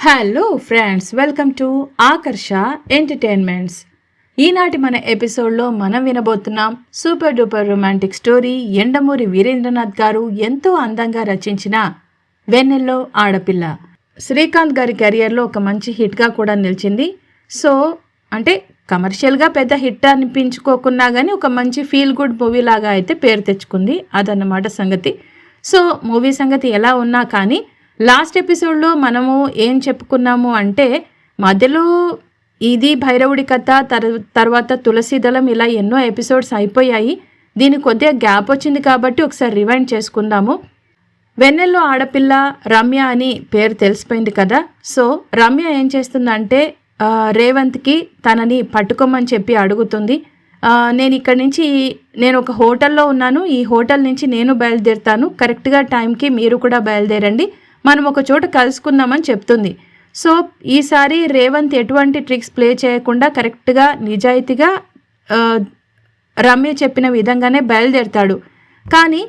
Hello friends welcome to Akarsha entertainments ఈనాటి మన ఎపిసోడ్లో మనం వినబోతున్నాం super duper romantic story Yandamuri Veerendranath garu ఎంతో అందంగా రచించిన వెన్నెల్లో ఆడపిల్ల. శ్రీకాంత్ గారి కెరియర్లో ఒక మంచి హిట్గా కూడా నిలిచింది. సో అంటే కమర్షియల్గా పెద్ద హిట్ అనిపించుకోకున్నా కానీ ఒక మంచి ఫీల్ గుడ్ మూవీ లాగా అయితే పేరు తెచ్చుకుంది. అదన్నమాట సంగతి. సో మూవీ సంగతి ఎలా ఉన్నా కానీ లాస్ట్ ఎపిసోడ్లో మనము ఏం చెప్పుకున్నాము అంటే మధ్యలో ఇది భైరవుడి కథ తర్ తర్వాత తులసీదళం ఇలా ఎన్నో ఎపిసోడ్స్ అయిపోయాయి. దీనికి కొద్దిగా గ్యాప్ వచ్చింది కాబట్టి ఒకసారి రివైండ్ చేసుకుందాము. వెన్నెల్లో ఆడపిల్ల రమ్య అని పేరు తెలిసిపోయింది కదా. సో రమ్య ఏం చేస్తుందంటే రేవంత్కి తనని పట్టుకోమని చెప్పి అడుగుతుంది. నేను ఇక్కడి నుంచి నేను ఒక హోటల్లో ఉన్నాను. ఈ హోటల్ నుంచి నేను బయలుదేరుతాను. కరెక్ట్గా టైంకి మీరు కూడా బయలుదేరండి. మనం ఒక చోట కలుసుకుందామని చెప్తుంది. సో ఈసారి రేవంత్ ఎటువంటి ట్రిక్స్ ప్లే చేయకుండా కరెక్ట్గా నిజాయితీగా రమ్య చెప్పిన విధంగానే బయలుదేరుతాడు. కానీ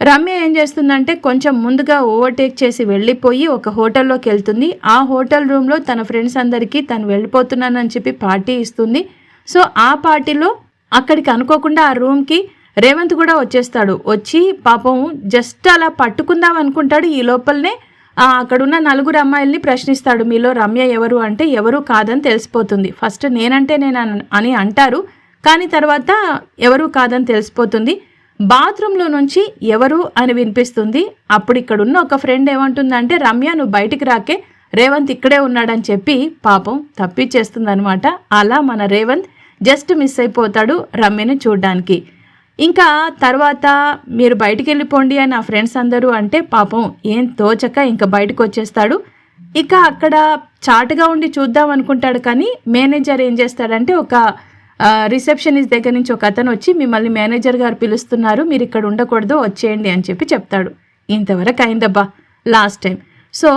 రమ్య ఏం చేస్తుందంటే కొంచెం ముందుగా ఓవర్టేక్ చేసి వెళ్ళిపోయి ఒక హోటల్లోకి వెళ్తుంది. ఆ హోటల్ రూమ్లో తన ఫ్రెండ్స్ అందరికీ తను వెళ్ళిపోతున్నానని చెప్పి పార్టీ ఇస్తుంది. సో ఆ పార్టీలో అక్కడికి అనుకోకుండా ఆ రూమ్కి రేవంత్ కూడా వచ్చేస్తాడు. వచ్చి పాపం జస్ట్ అలా పట్టుకుందాం అనుకుంటాడు. ఈ లోపలనే అక్కడున్న నలుగురు అమ్మాయిల్ని ప్రశ్నిస్తాడు. మీలో రమ్య ఎవరు అంటే ఎవరు కాదని తెలిసిపోతుంది. ఫస్ట్ నేనంటే నేను అని అంటారు. కానీ తర్వాత ఎవరు కాదని తెలిసిపోతుంది. బాత్రూంలో నుంచి ఎవరు అని వినిపిస్తుంది. అప్పుడు ఇక్కడున్న ఒక ఫ్రెండ్ ఏమంటుందంటే రమ్య నువ్వు బయటికి రాకే. రేవంత్ ఇక్కడే ఉన్నాడని చెప్పి పాపం తప్పించేస్తుందనమాట అలా మన రేవంత్ జస్ట్ మిస్ అయిపోతాడు రమ్యని చూడ్డానికి. ఇంకా తర్వాత మీరు బయటికి వెళ్ళిపోండి అని ఆ ఫ్రెండ్స్ అందరూ అంటే పాపం ఏం తోచక ఇంకా బయటకు వచ్చేస్తాడు ఇక అక్కడ చాటుగా ఉండి చూద్దాం అనుకుంటాడు కానీ మేనేజర్ ఏం చేస్తాడంటే ఒక రిసెప్షనిస్ట్ దగ్గర నుంచి ఒక అతను వచ్చి మిమ్మల్ని మేనేజర్ గారు పిలుస్తున్నారు మీరు ఇక్కడ ఉండకూడదు వచ్చేయండి అని చెప్పి చెప్తాడు. ఇంతవరకు అయిందబ్బా లాస్ట్ టైం. సో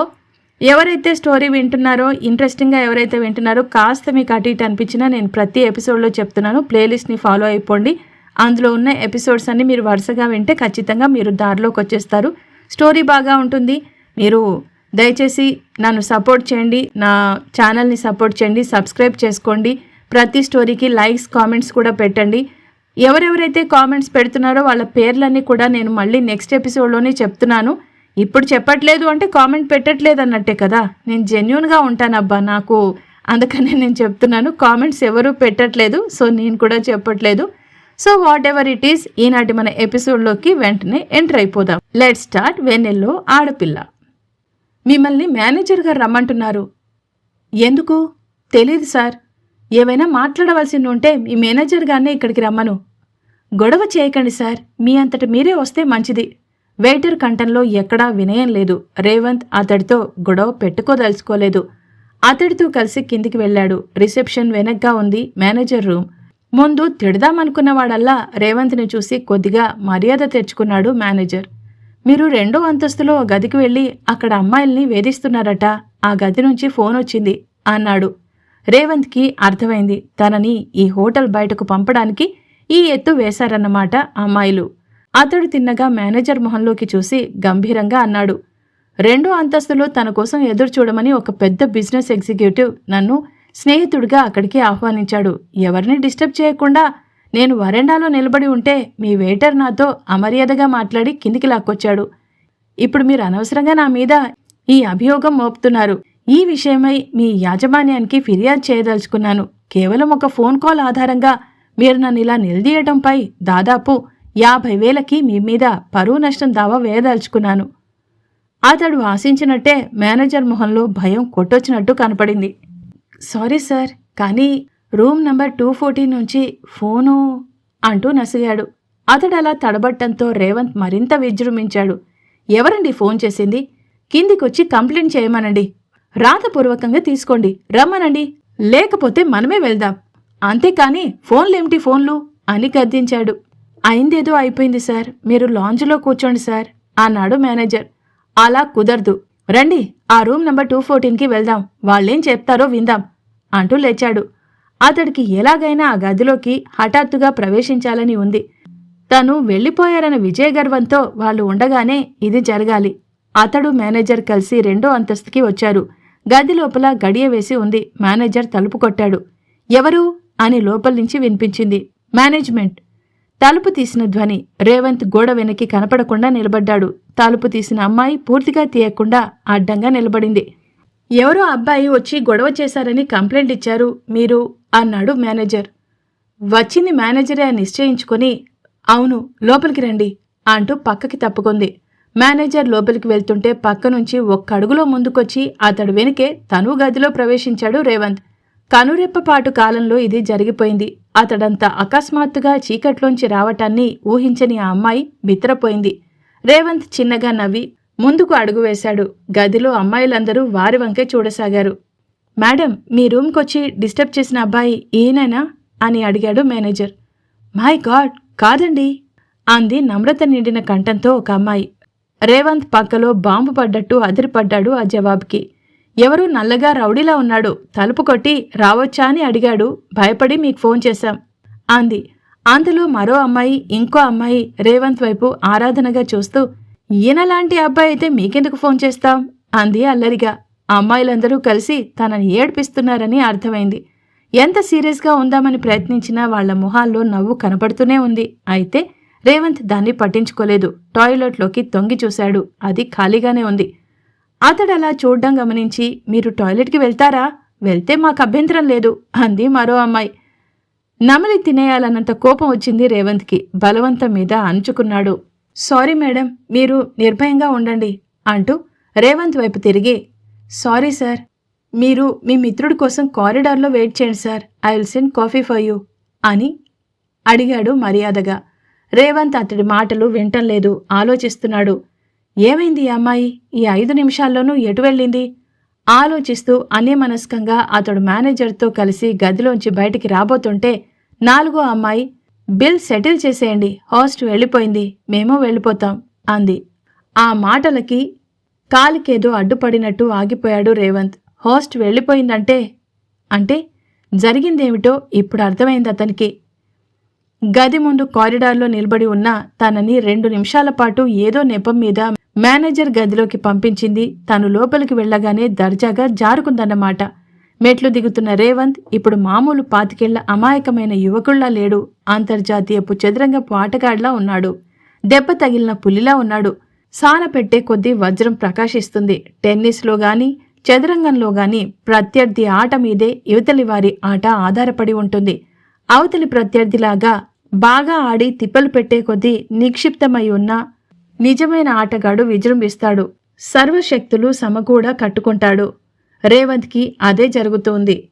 ఎవరైతే స్టోరీ వింటున్నారో ఇంట్రెస్టింగ్గా ఎవరైతే వింటున్నారో కాస్త మీకు అటు ఇటు అనిపించినా నేను ప్రతి ఎపిసోడ్లో చెప్తున్నాను. ప్లేలిస్ట్ని ఫాలో అయిపోండి. అందులో ఉన్న ఎపిసోడ్స్ అన్ని మీరు వరుసగా వింటే ఖచ్చితంగా మీరు దారిలోకి వచ్చేస్తారు. స్టోరీ బాగా ఉంటుంది. మీరు దయచేసి నన్ను సపోర్ట్ చేయండి. నా ఛానల్ని సపోర్ట్ చేయండి. సబ్స్క్రైబ్ చేసుకోండి. ప్రతి స్టోరీకి లైక్స్ కామెంట్స్ కూడా పెట్టండి. ఎవరెవరైతే కామెంట్స్ పెడుతున్నారో వాళ్ళ పేర్లన్నీ కూడా నేను మళ్ళీ నెక్స్ట్ ఎపిసోడ్లోనే చెప్తున్నాను. ఇప్పుడు చెప్పట్లేదు అంటే కామెంట్ పెట్టట్లేదు అన్నట్టే కదా. నేను జెన్యున్గా ఉంటానబ్బా. నాకు అందుకనే నేను చెప్తున్నాను. కామెంట్స్ ఎవరు పెట్టట్లేదు. సో నేను కూడా చెప్పట్లేదు. So whatever it is ఈనాటి మన ఎపిసోడ్లోకి వెంటనే ఎంటర్ అయిపోదాం. లెట్ స్టార్ట్ వెన్నెల్లో ఆడపిల్ల. మిమ్మల్ని మేనేజర్ గారు రమ్మంటున్నారు. ఎందుకు? తెలీదు సార్. ఏవైనా మాట్లాడవలసింది ఉంటే మీ మేనేజర్ గారినే ఇక్కడికి రమ్మను. గొడవ చేయకండి సార్. మీ అంతట మీరే వస్తే మంచిది. వెయిటర్ కంటంలో ఎక్కడా వినయం లేదు. రేవంత్ అతడితో గొడవ పెట్టుకోదలుచుకోలేదు. అతడితో కలిసి కిందికి వెళ్ళాడు. రిసెప్షన్ వెనక్గా ఉంది మేనేజర్ రూమ్ ముందు తిడదామనుకున్నవాడల్లా రేవంత్ని చూసి కొద్దిగా మర్యాద తెచ్చుకున్నాడు మేనేజర్. మీరు రెండో అంతస్తులో గదికి వెళ్ళి అక్కడ అమ్మాయిల్ని వేధిస్తున్నారట ఆ గది నుంచి ఫోన్ వచ్చింది అన్నాడు. రేవంత్కి అర్థమైంది తనని ఈ హోటల్ బయటకు పంపడానికి ఈ ఎత్తు వేశారన్నమాట అమ్మాయిలు. అతడు తిన్నగా మేనేజర్ మొహంలోకి చూసి గంభీరంగా అన్నాడు రెండో అంతస్తులో తన కోసం ఎదురు చూడమని ఒక పెద్ద బిజినెస్ ఎగ్జిక్యూటివ్ నన్ను స్నేహితుడిగా అక్కడికి ఆహ్వానించాడు. ఎవరిని డిస్టర్బ్ చేయకుండా నేను వరండాలో నిలబడి ఉంటే మీ వెయిటర్ నాతో అమర్యాదగా మాట్లాడి కిందికి లాక్కొచ్చాడు. ఇప్పుడు మీరు అనవసరంగా నా మీద ఈ అభియోగం మోపుతున్నారు. ఈ విషయమై మీ యాజమాన్యానికి ఫిర్యాదు చేయదలుచుకున్నాను. కేవలం ఒక ఫోన్ కాల్ ఆధారంగా మీరు నన్ను ఇలా నిలదీయడంపై దాదాపు యాభై వేలకి మీ మీద పరువు నష్టం దావా వేయదలుచుకున్నాను. అతడు ఆశించినట్టే మేనేజర్ మొహంలో భయం కొట్టొచ్చినట్టు కనపడింది. సారీ సార్ కానీ రూమ్ నంబర్ టూ ఫోర్టీన్ నుంచి ఫోను అంటూ నసిగాడు. అతడు అలా తడబట్టంతో రేవంత్ మరింత విజృంభించాడు. ఎవరండి ఫోన్ చేసింది? కిందికొచ్చి కంప్లైంట్ చేయమనండి. రాతపూర్వకంగా తీసుకోండి. రమ్మనండి. లేకపోతే మనమే వెళ్దాం. అంతేకాని ఫోన్లేమిటి ఫోన్లు? అని గద్దించాడు. అయిందేదో అయిపోయింది సార్. మీరు లాంజ్లో కూర్చోండి సార్ అన్నాడు మేనేజర్. అలా కుదరదు. రండి ఆ రూమ్ నెంబర్ టూ ఫోర్టీన్కి వెళ్దాం. వాళ్ళేం చెప్తారో విందాం అంటూ లేచాడు. అతడికి ఎలాగైనా ఆ గదిలోకి హఠాత్తుగా ప్రవేశించాలని ఉంది. తను వెళ్ళిపోయారన్న విజయ గర్వంతో వాళ్ళు ఉండగానే ఇది జరగాలి. అతడు మేనేజర్ కలిసి రెండో అంతస్తుకి వచ్చారు. గది లోపల గడియ వేసి ఉంది. మేనేజర్ తలుపు కొట్టాడు. ఎవరు? అని లోపల నుంచి వినిపించింది. మేనేజ్మెంట్. తలుపు తీసిన ధ్వని రేవంత్ గోడ వెనక్కి కనపడకుండా నిలబడ్డాడు. తలుపు తీసిన అమ్మాయి పూర్తిగా తీయకుండా అడ్డంగా నిలబడింది. ఎవరో అబ్బాయి వచ్చి గొడవ చేశారని కంప్లైంట్ ఇచ్చారు. మీరు అన్నాడు మేనేజర్. వచ్చింది మేనేజరే అని నిశ్చయించుకొని అవును లోపలికి రండి అంటూ పక్కకి తప్పుకుంది. మేనేజర్ లోపలికి వెళ్తుంటే పక్క నుంచి ఒక్క అడుగులో ముందుకొచ్చి అతడు వెనుకే తను గదిలో ప్రవేశించాడు రేవంత్. కనురెప్పపాటు కాలంలో ఇది జరిగిపోయింది. అతడంత అకస్మాత్తుగా చీకట్లోంచి రావటాన్ని ఊహించని ఆ అమ్మాయి బిత్రపోయింది. రేవంత్ చిన్నగా నవ్వి ముందుకు అడుగు వేశాడు. గదిలో అమ్మాయిలందరూ వారి వంకే చూడసాగారు. మేడం మీ రూమ్కొచ్చి డిస్టర్బ్ చేసిన అబ్బాయి ఈయననా? అని అడిగాడు మేనేజర్. మై గాడ్ కాదండి అంది నమ్రత నిండిన కంఠంతో ఒక అమ్మాయి. రేవంత్ పక్కలో బాంబు పడ్డట్టు అదిరిపడ్డాడు ఆ జవాబుకి. ఎవరూ నల్లగా రౌడీలా ఉన్నాడు. తలుపు కొట్టి రావచ్చా అని అడిగాడు. భయపడి మీకు ఫోన్ చేశాం. అంది. అందులో మరో అమ్మాయి ఇంకో అమ్మాయి రేవంత్ వైపు ఆరాధనగా చూస్తూ ఈయనలాంటి అబ్బాయి అయితే మీకెందుకు ఫోన్ చేస్తాం? అంది అల్లరిగా. అమ్మాయిలందరూ కలిసి తనని ఏడ్పిస్తున్నారని అర్థమైంది. ఎంత సీరియస్గా ఉందామని ప్రయత్నించినా వాళ్ళ మొహాల్లో నవ్వు కనపడుతూనే ఉంది. అయితే రేవంత్ దాన్ని పట్టించుకోలేదు. టాయిలెట్లోకి తొంగి చూశాడు. అది ఖాళీగానే ఉంది. అతడు అలా చూడ్డం గమనించి మీరు టాయిలెట్కి వెళ్తారా? వెళ్తే మాకు అభ్యంతరం లేదు అంది మరో అమ్మాయి. నమలి తినేయాలన్నంత కోపం వచ్చింది రేవంత్కి. బలవంతం మీద అంచుకున్నాడు సారీ మేడం మీరు నిర్భయంగా ఉండండి అంటూ రేవంత్ వైపు తిరిగి. సారీ సార్ మీరు మీ మిత్రుడి కోసం కారిడార్లో వెయిట్ చేయండి sir. I will send coffee for you అని అడిగాడు మర్యాదగా. రేవంత్ అతడి మాటలు వింటం లేదు ఆలోచిస్తున్నాడు. ఏమైంది ఈ అమ్మాయి? ఈ ఐదు నిమిషాల్లోనూ ఎటు వెళ్ళింది? ఆలోచిస్తూ అన్యమనస్కంగా అతడు మేనేజర్తో కలిసి గదిలోంచి బయటికి రాబోతుంటే నాలుగో అమ్మాయి బిల్ సెటిల్ చేసేయండి హాస్ట్ వెళ్ళిపోయింది మేము వెళ్ళిపోతాం అంది. ఆ మాటలకి కాలికేదో అడ్డుపడినట్టు ఆగిపోయాడు రేవంత్. హాస్ట్ వెళ్ళిపోయిందంటే? అంటే జరిగిందేమిటో ఇప్పుడు అర్థమైంది అతనికి. గది ముందు కారిడార్లో నిలబడి ఉన్న తనని రెండు నిమిషాల పాటు ఏదో నెపం మీద మేనేజర్ గదిలోకి పంపించింది. తను లోపలికి వెళ్ళగానే దర్జాగా జారుకుందన్నమాట. మెట్లు దిగుతున్న రేవంత్ ఇప్పుడు మామూలు పాతికేళ్ళ అమాయకమైన యువకుళ్ళా లేడు. అంతర్జాతీయపు చదరంగపు ఆటగాడ్లా ఉన్నాడు. దెబ్బ తగిలిన పులిలా ఉన్నాడు. సాన పెట్టే కొద్దీ వజ్రం ప్రకాశిస్తుంది. టెన్నిస్లో గాని చదరంగంలో గాని ప్రత్యర్థి ఆట మీదే యువతలి వారి ఆట ఆధారపడి ఉంటుంది. అవతలి ప్రత్యర్థిలాగా బాగా ఆడి తిప్పలు పెట్టే కొద్దీ నిక్షిప్తమై ఉన్న నిజమైన ఆటగాడు విజృంభిస్తాడు. సర్వశక్తులు సమకూడ కట్టుకుంటాడు. రేవంత్కి అదే జరుగుతోంది.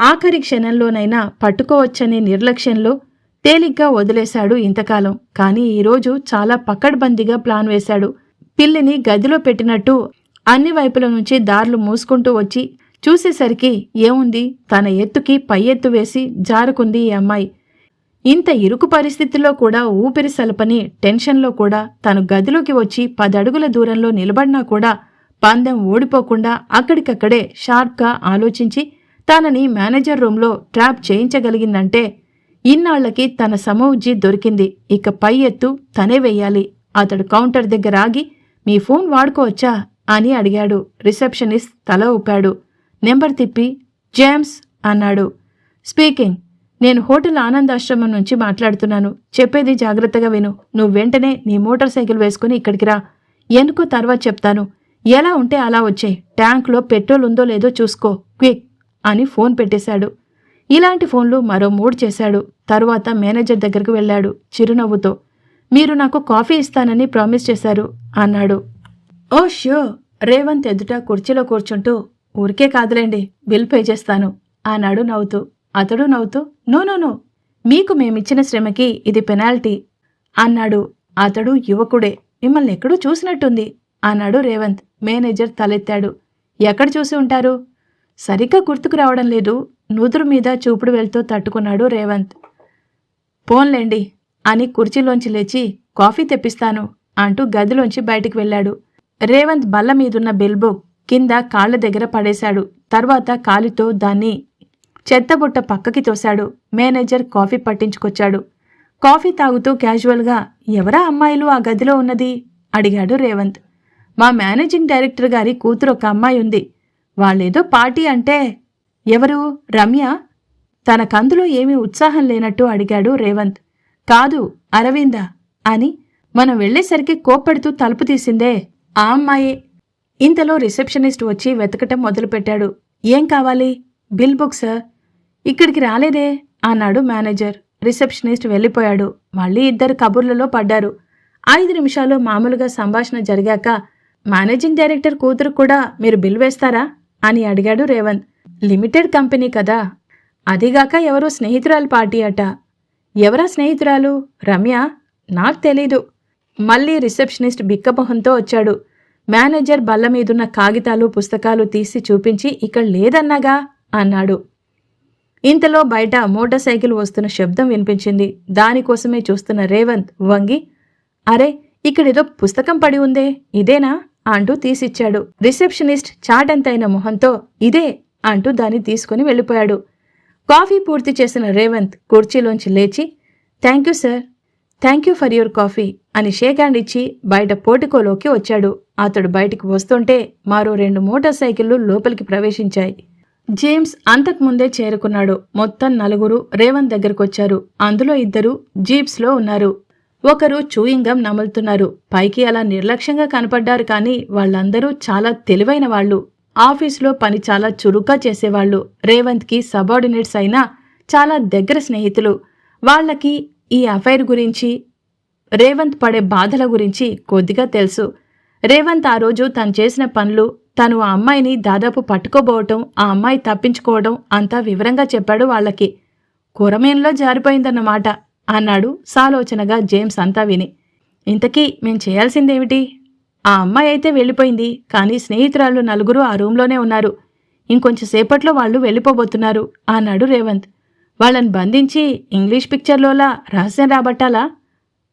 ఆఖరి క్షణంలోనైనా పట్టుకోవచ్చనే నిర్లక్ష్యంలో తేలిగ్గా వదిలేశాడు ఇంతకాలం. కానీ ఈరోజు చాలా పకడ్బందీగా ప్లాన్ వేశాడు. పిల్లిని గదిలో పెట్టినట్టు అన్ని వైపుల నుంచి దారులు మూసుకుంటూ వచ్చి చూసేసరికి ఏముంది? తన ఎత్తుకి పై ఎత్తు వేసి జారుకుంది ఈ అమ్మాయి. ఇంత ఇరుకు పరిస్థితిలో కూడా ఊపిరి సలపని టెన్షన్లో కూడా తను గదిలోకి వచ్చి పదడుగుల దూరంలో నిలబడినా కూడా పందెం ఓడిపోకుండా అక్కడికక్కడే షార్ప్గా ఆలోచించి తనని మేనేజర్ రూంలో ట్రాప్ చేయించగలిగిందంటే ఇన్నాళ్ళకి తన సమౌజ్జి దొరికింది. ఇక పై ఎత్తు తనే వెయ్యాలి. అతడు కౌంటర్ దగ్గర ఆగి మీ ఫోన్ వాడుకోవచ్చా? అని అడిగాడు. రిసెప్షనిస్ట్ తల ఊపాడు. నెంబర్ తిప్పి జేమ్స్ అన్నాడు. స్పీకింగ్. నేను హోటల్ ఆనందాశ్రమం నుంచి మాట్లాడుతున్నాను. చెప్పేది జాగ్రత్తగా విను. నువ్వు వెంటనే నీ మోటార్ సైకిల్ వేసుకుని ఇక్కడికి రా. ఎందుకో తర్వాత చెప్తాను. ఎలా ఉంటే అలా వచ్చే. ట్యాంక్లో పెట్రోల్ ఉందో లేదో చూసుకో. క్విక్ అని ఫోన్ పెట్టేశాడు. ఇలాంటి ఫోన్లు మరో మూడు చేశాడు. తరువాత మేనేజర్ దగ్గరకు వెళ్ళాడు చిరునవ్వుతో. మీరు నాకు కాఫీ ఇస్తానని ప్రామిస్ చేశారు అన్నాడు. ఓ షో! రేవంత్ ఎదుట కుర్చీలో కూర్చుంటూ ఊరికే కాదులేండి బిల్ పే చేస్తాను అన్నాడు నవ్వుతూ. అతడు నవ్వుతూ నో నో నో. మీకు మేమిచ్చిన శ్రమకి ఇది పెనాల్టీ. అన్నాడు. అతడు యువకుడే. మిమ్మల్ని ఎక్కడూ చూసినట్టుంది అన్నాడు రేవంత్. మేనేజర్ తలెత్తాడు. ఎక్కడ చూసి ఉంటారు? సరిగ్గా గుర్తుకు రావడం లేదు. నూతురు మీద చూపుడు వెళ్తూ తట్టుకున్నాడు రేవంత్. పోన్లేండి అని కుర్చీలోంచి లేచి కాఫీ తెప్పిస్తాను అంటూ గదిలోంచి బయటికి వెళ్ళాడు. రేవంత్ బల్ల మీదున్న బెల్బో కింద కాళ్ళ దగ్గర పడేశాడు. తర్వాత కాలితో దాన్ని చెత్తబుట్ట పక్కకి తోశాడు. మేనేజర్ కాఫీ పట్టించుకొచ్చాడు. కాఫీ తాగుతూ క్యాజువల్గా ఎవరా అమ్మాయిలు ఆ గదిలో ఉన్నది? అడిగాడు రేవంత్. మా మేనేజింగ్ డైరెక్టర్ గారి కూతురు ఒక అమ్మాయి ఉంది. వాళ్ళేదో పార్టీ అంటే ఎవరు? రమ్య? తన కందులో ఏమీ ఉత్సాహం లేనట్టు అడిగాడు రేవంత్. కాదు అరవింద అని. మనం వెళ్ళేసరికి కోప్పెడుతూ తలుపు తీసిందే ఆ అమ్మాయే. ఇంతలో రిసెప్షనిస్ట్ వచ్చి వెతకటం మొదలుపెట్టాడు. ఏం కావాలి? Bill book sir. ఇక్కడికి రాలేదే అన్నాడు మేనేజర్. రిసెప్షనిస్ట్ వెళ్ళిపోయాడు. మళ్ళీ ఇద్దరు కబుర్లలో పడ్డారు. ఐదు నిమిషాలు మామూలుగా సంభాషణ జరిగాక మేనేజింగ్ డైరెక్టర్ కూతురు కూడా మీరు బిల్ వేస్తారా? అని అడిగాడు రేవంత్. లిమిటెడ్ కంపెనీ కదా. అదిగాక ఎవరో స్నేహితురాలు పార్టీ అట. ఎవరా స్నేహితురాలు? రమ్య? నాకు తెలీదు. మళ్ళీ రిసెప్షనిస్ట్ బిక్కమొహంతో వచ్చాడు. మేనేజర్ బల్ల మీదున్న కాగితాలు పుస్తకాలు తీసి చూపించి ఇక్కడ లేదన్నాగా? అన్నాడు. ఇంతలో బయట మోటార్ సైకిల్ వస్తున్న శబ్దం వినిపించింది. దానికోసమే చూస్తున్న రేవంత్ వంగి అరే ఇక్కడేదో పుస్తకం పడి ఉందే ఇదేనా? అంటూ తీసిచ్చాడు. రిసెప్షనిస్ట్ చాటంతైన మొహంతో ఇదే అంటూ దాన్ని తీసుకుని వెళ్ళిపోయాడు. కాఫీ పూర్తి చేసిన రేవంత్ కుర్చీలోంచి లేచి thank you sir thank you for your coffee అని షేక్ హ్యాండ్ ఇచ్చి బయట పోటికోలోకి వచ్చాడు. అతడు బయటికి వస్తుంటే మరో రెండు మోటార్ సైకిళ్ళు లోపలికి ప్రవేశించాయి. జేమ్స్ అంతకుముందే చేరుకున్నాడు. మొత్తం నలుగురు రేవంత్ దగ్గరకొచ్చారు. అందులో ఇద్దరు జీప్స్లో ఉన్నారు. ఒకరు చూయింగం నములుతున్నారు. పైకి అలా నిర్లక్ష్యంగా కనపడ్డారు కానీ వాళ్ళందరూ చాలా తెలివైన వాళ్ళు. ఆఫీసులో పని చాలా చురుగ్గా చేసేవాళ్ళు. రేవంత్కి సబార్డినేట్స్ అయినా చాలా దగ్గర స్నేహితులు. వాళ్ళకి ఈ అఫైర్ గురించి రేవంత్ పడే బాధల గురించి కొద్దిగా తెలుసు. రేవంత్ ఆ రోజు తను చేసిన పనులు తను ఆ అమ్మాయిని దాదాపు పట్టుకోబోవటం ఆ అమ్మాయి తప్పించుకోవడం అంతా వివరంగా చెప్పాడు వాళ్ళకి. కురమేన్లో జారిపోయిందన్నమాట అన్నాడు సాలోచనగా జేమ్స్ అంతా విని. ఇంతకీ మేం చేయాల్సిందేమిటి? ఆ అమ్మాయి అయితే వెళ్ళిపోయింది కానీ స్నేహితురాళ్ళు నలుగురు ఆ రూంలోనే ఉన్నారు. ఇంకొంచెం సేపట్లో వాళ్ళు వెళ్ళిపోబోతున్నారు అన్నాడు రేవంత్. వాళ్ళని బంధించి ఇంగ్లీష్ పిక్చర్లోలా రహస్యం రాబట్టాలా?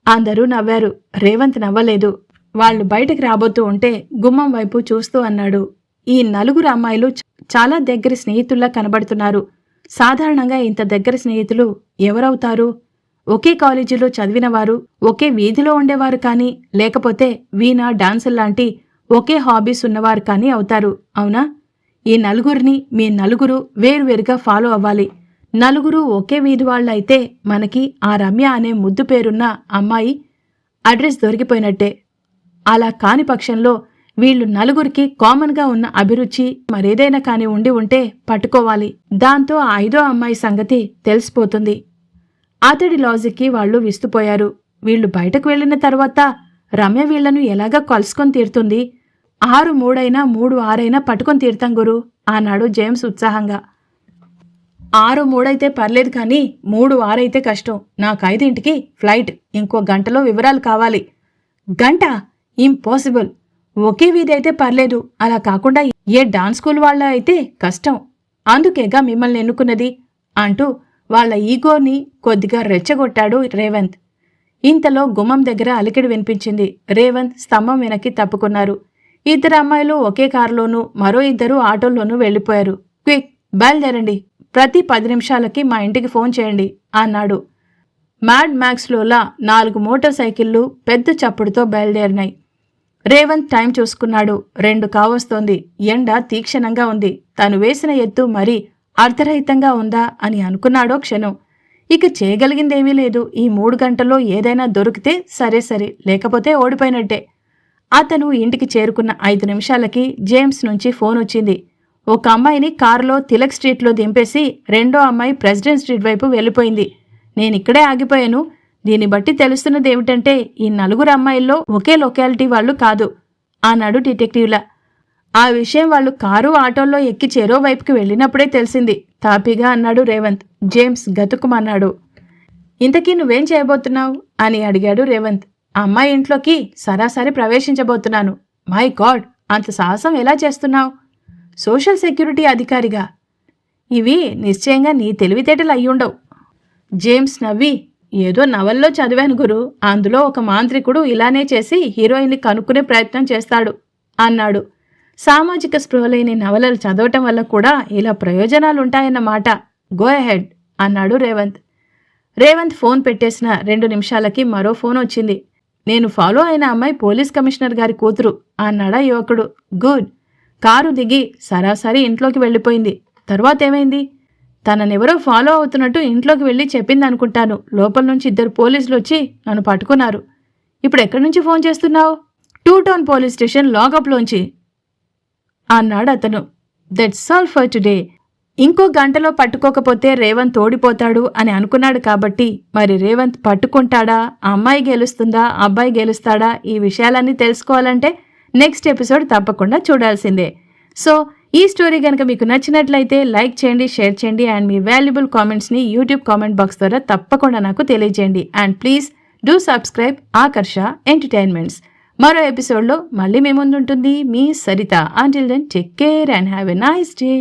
అందరూ నవ్వారు. రేవంత్ నవ్వలేదు. వాళ్ళు బయటకు రాబోతూ ఉంటే గుమ్మం వైపు చూస్తూ అన్నాడు. ఈ నలుగురు అమ్మాయిలు చాలా దగ్గర స్నేహితుల్లా కనబడుతున్నారు. సాధారణంగా ఇంత దగ్గర స్నేహితులు ఎవరవుతారు? ఒకే కాలేజీలో చదివినవారు ఒకే వీధిలో ఉండేవారు కానీ లేకపోతే వీణ డాన్సుల్లాంటి ఒకే హాబీస్ ఉన్నవారు కానీ అవుతారు అవునా? ఈ నలుగురిని మీ నలుగురు వేరువేరుగా ఫాలో అవ్వాలి. నలుగురు ఒకే వీధి వాళ్ళైతే మనకి ఆ రమ్య అనే ముద్దు పేరున్న అమ్మాయి అడ్రస్ దొరికిపోయినట్టే. అలా కాని పక్షంలో వీళ్ళు నలుగురికి కామన్గా ఉన్న అభిరుచి మరేదైనా కాని ఉండి ఉంటే పట్టుకోవాలి. దాంతో ఆ ఐదో అమ్మాయి సంగతి తెలిసిపోతుంది. అతడి లాజిక్కి వాళ్ళు విస్తుపోయారు. వీళ్ళు బయటకు వెళ్ళిన తర్వాత రమ్య వీళ్ళను ఎలాగా కలుసుకొని తీరుతుంది? ఆరు మూడైనా మూడు ఆరైనా పట్టుకొని తీరుతాం గురు అన్నాడు జేమ్స్ ఉత్సాహంగా. ఆరు మూడైతే పర్లేదు కానీ మూడు ఆరైతే కష్టం. నాకు ఐదింటికి ఫ్లైట్ ఇంకో గంటలో వివరాలు కావాలి. గంట? ఇంపాసిబుల్ ఒకే వీధి అయితే పర్లేదు. అలా కాకుండా ఏ డాన్స్ స్కూల్ వాళ్ళ అయితే కష్టం. అందుకేగా మిమ్మల్ని ఎన్నుకున్నది? అంటూ వాళ్ళ ఈగోని కొద్దిగా రెచ్చగొట్టాడు రేవంత్. ఇంతలో గుమ్మం దగ్గర అలికిడి వినిపించింది. రేవంత్ స్తంభం వెనక్కి తప్పుకున్నారు. ఇద్దరు అమ్మాయిలు ఒకే కారులోనూ మరో ఇద్దరు ఆటోల్లోనూ వెళ్ళిపోయారు. క్విక్ బయలుదేరండి. ప్రతి పది నిమిషాలకి మా ఇంటికి ఫోన్ చేయండి అన్నాడు. మ్యాడ్ మ్యాక్స్లోలా నాలుగు మోటార్ సైకిళ్ళు పెద్ద చప్పుడుతో బయలుదేరినాయి. రేవంత్ టైం చూసుకున్నాడు. రెండు కావస్తోంది. ఎండ తీక్షణంగా ఉంది. తను వేసిన ఎత్తు మరీ అర్ధరహితంగా ఉందా అని అనుకున్నాడో క్షణం. ఇక చేయగలిగిందేమీ లేదు. ఈ మూడు గంటల్లో ఏదైనా దొరికితే సరే సరే లేకపోతే ఓడిపోయినట్టే. అతను ఇంటికి చేరుకున్న ఐదు నిమిషాలకి జేమ్స్ నుంచి ఫోన్ వచ్చింది. ఒక అమ్మాయిని కారులో తిలక్ స్ట్రీట్లో దింపేసి రెండో అమ్మాయి ప్రెసిడెంట్ స్ట్రీట్ వైపు వెళ్ళిపోయింది. నేనిక్కడే ఆగిపోయాను. దీన్ని బట్టి తెలుస్తున్నది ఏమిటంటే ఈ నలుగురు అమ్మాయిల్లో ఒకే లొకాలిటీ వాళ్ళు కాదు. అన్నాడు డిటెక్టివ్లా. ఆ విషయం వాళ్ళు కారు ఆటోల్లో ఎక్కి చెరో వైపుకి వెళ్ళినప్పుడే తెలిసింది. తాపీగా అన్నాడు రేవంత్. జేమ్స్ గతుకుమన్నాడు. ఇంతకీ నువ్వేం చేయబోతున్నావు? అని అడిగాడు రేవంత్. అమ్మాయి ఇంట్లోకి సరాసరి ప్రవేశించబోతున్నాను. My God! అంత సాహసం ఎలా చేస్తున్నావు? సోషల్ సెక్యూరిటీ అధికారిగా. ఇవి నిశ్చయంగా నీ తెలివితేటలు అయ్యుండవు. జేమ్స్ నవ్వి ఏదో నవల్లో చదివాను గురు. అందులో ఒక మాంత్రికుడు ఇలానే చేసి హీరోయిన్ని కనుక్కునే ప్రయత్నం చేస్తాడు అన్నాడు. సామాజిక స్పృహ లేని నవలలు చదవటం వల్ల కూడా ఇలా ప్రయోజనాలుంటాయన్నమాట. గో అహెడ్ అన్నాడు రేవంత్. రేవంత్ ఫోన్ పెట్టేసిన రెండు నిమిషాలకి మరో ఫోన్ వచ్చింది. నేను ఫాలో అయిన అమ్మాయి పోలీస్ కమిషనర్ గారి కూతురు అన్నాడా యువకుడు. గుడ్ కారు దిగి సరాసరి ఇంట్లోకి వెళ్ళిపోయింది. తర్వాత ఏమైంది? తననెవరో ఫాలో అవుతున్నట్టు ఇంట్లోకి వెళ్ళి చెప్పింది అనుకుంటాను లోపల నుంచి ఇద్దరు పోలీసులు వచ్చి నన్ను పట్టుకున్నారు. ఇప్పుడు ఎక్కడి నుంచి ఫోన్ చేస్తున్నావు? టూ టౌన్ పోలీస్ స్టేషన్ లాకప్లోంచి అన్నాడు అతను. దట్స్ ఆల్ ఫర్ టుడే ఇంకో గంటలో పట్టుకోకపోతే రేవంత్ ఓడిపోతాడు అని అనుకున్నాడు కాబట్టి మరి రేవంత్ పట్టుకుంటాడా? అమ్మాయి గెలుస్తుందా? అబ్బాయి గెలుస్తాడా? ఈ విషయాలన్నీ తెలుసుకోవాలంటే నెక్స్ట్ ఎపిసోడ్ తప్పకుండా చూడాల్సిందే. సో ఈ స్టోరీ కనుక మీకు నచ్చినట్లయితే లైక్ చేయండి షేర్ చేయండి అండ్ మీ వాల్యుబుల్ కామెంట్స్ని యూట్యూబ్ కామెంట్ బాక్స్ ద్వారా తప్పకుండా నాకు తెలియజేయండి. And please do subscribe Akarsha entertainments. మరో ఎపిసోడ్లో మళ్ళీ మీ ముందుంటుంది మీ Saritha. Until then take care and have a nice day